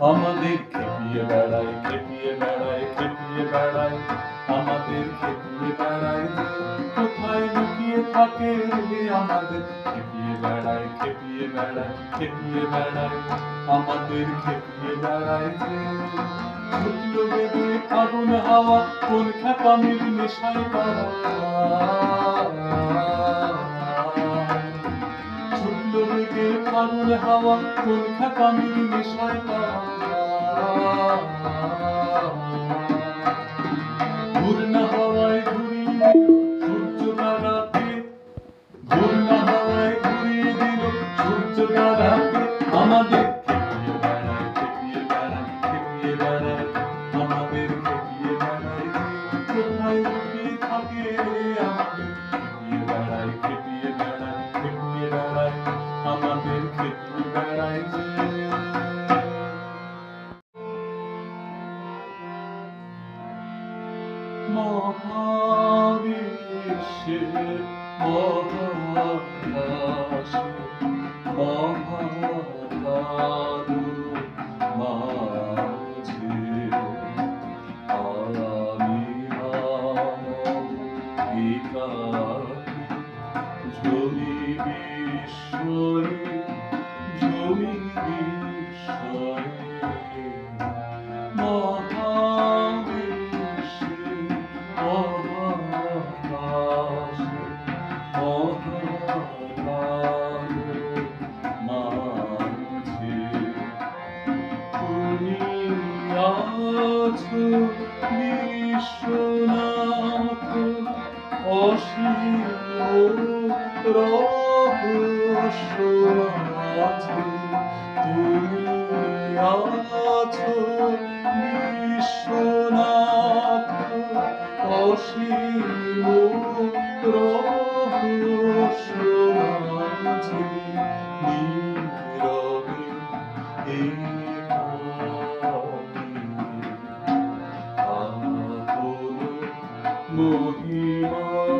আমাদের খেপিয়ে বেড়ায় খেপিয়ে বেড়ায় খেপিয়ে বেড়ায়। আমাদের খেপিয়ে বেড়ায়। কোথায় লুকিয়ে থাকে আমাদের? খেপিয়ে বেড়ায় খেপিয়ে বেড়ায় খেপিয়ে বেড়ায়। আমাদের খেপিয়ে বেড়ায় ছুটলো বেগে আগুন হাওয়া, কোন খ্যাপামির নেশায় তারা। আগুন হাওয়া কোন খ্যাপামির নেশায় তারা ঘূর্ণা হাওয়ায় ঘুরিয়ে আমাদের মহাবিশ্বে মহাকাশে মহাকারু মাঝে আমি বিকারি ঝুলি বিস্ময়ে ঝুলি বিস্ময়ে আছো বিশ্বনাথ অসীম রহস্য তুমি আছো বিশ্বনাথ অসীম মহিমা।